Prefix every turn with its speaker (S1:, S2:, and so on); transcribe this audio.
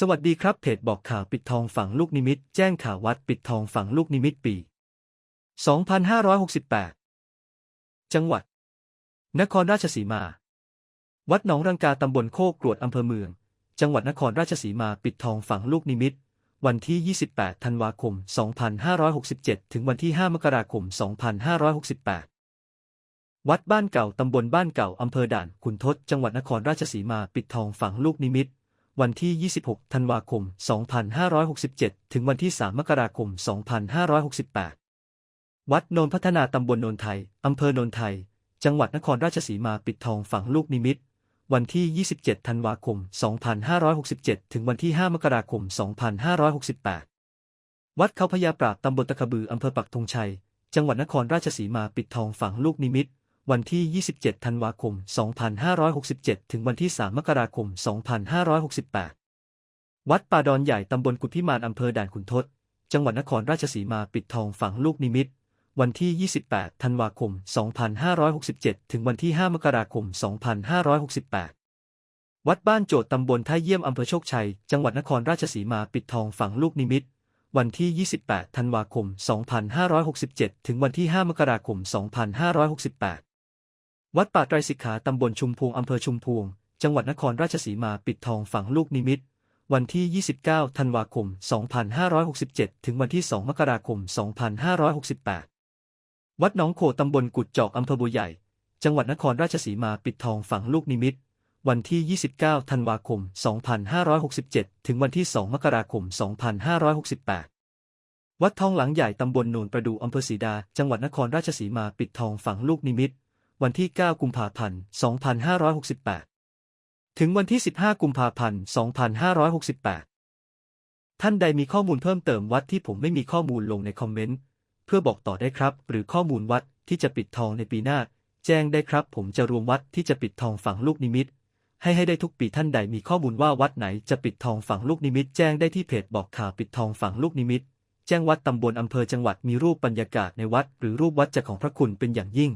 S1: สวัสดีครับเพจบอกข่าวปิดทองฝังลูกนิมิต แจ้งข่าววัดปิดทองฝังลูกนิมิตปี 2568 จังหวัด นครราชสีมา วัดหนองรังกาตำบลโคกรวดอำเภอเมือง จังหวัดนครราชสีมาปิดทองฝังลูกนิมิต วันที่ 28 ธันวาคม 2567 ถึงวันที่ 5 มกราคม 2568 วัดบ้านเก่าตำบลบ้านเก่าอำเภอด่านขุนทด จังหวัดนครราชสีมาปิดทองฝังลูกนิมิต วันที่ 26 ธันวาคม 2567 ถึงวันที่ 3 มกราคม 2568 วัดโนนพัฒนาตำบลโนนไทย อำเภอโนนไทย จังหวัดนครราชสีมาปิดทองฝังลูกนิมิต วันที่ 27 ธันวาคม 2567 ถึงวันที่ 5 มกราคม 2568 วัดเขาพญาปราบตำบลตะกบืออำเภอปักธงชัย จังหวัดนครราชสีมาปิดทองฝังลูกนิมิต วันที่ 27 ธันวาคม 2567 ถึงวันที่ 3 มกราคม 2568 วัดป่าดอนใหญ่ตำบลกุฎพิมานอำเภอด่านขุนทด จังหวัดนครราชสีมาปิดทองฝังลูกนิมิต วันที่ 28 ธันวาคม 2567 ถึงวันที่ 5 มกราคม 2568 วัดบ้านโจทย์ตำบลท่าเยี่ยมอำเภอโชคชัย จังหวัดนครราชสีมาปิดทองฝังลูกนิมิตวันที่ 28 ธันวาคม 2567 ถึงวันที่ 5 มกราคม 2568 วัดป่าไตรสิกขาตำบลชุมพวงอำเภอชุมพวง จังหวัดนครราชสีมาปิดทองฝังลูกนิมิต วันที่ 29 ธันวาคม 2567 ถึงวันที่ 2 มกราคม 2568 วัดหนองโขตำบลกุดจอกอำเภอบัวใหญ่ จังหวัดนครราชสีมาปิดทองฝังลูกนิมิต วันที่ 29 ธันวาคม 2567 ถึงวันที่ 2 มกราคม 2568วัดทองหลังใหญ่ตำบลโนนประดูอำเภอศรีดา จังหวัดนครราชสีมาปิดทองฝังลูกนิมิต วันที่ 9 กุมภาพันธ์ 2568 ถึงวันที่ 15 กุมภาพันธ์ 2568 ท่านใดมีข้อมูลเพิ่มเติมวัดที่ผมไม่มีข้อมูลลงในคอมเมนต์ เพื่อบอกต่อได้ครับ หรือข้อมูลวัดที่จะปิดทองในปีหน้า แจ้งได้ครับ ผมจะรวมวัดที่จะปิดทองฝังลูกนิมิต ให้ให้ได้ทุกปีท่านใดมีข้อมูลว่าวัดไหนจะปิดทองฝังลูกนิมิต แจ้งได้ที่เพจบอกข่าวปิดทองฝังลูกนิมิต แจ้งวัดตำบลอำเภอจังหวัดมีรูปบรรยากาศในวัด หรือรูปวัดจะของพระคุณเป็นอย่างยิ่ง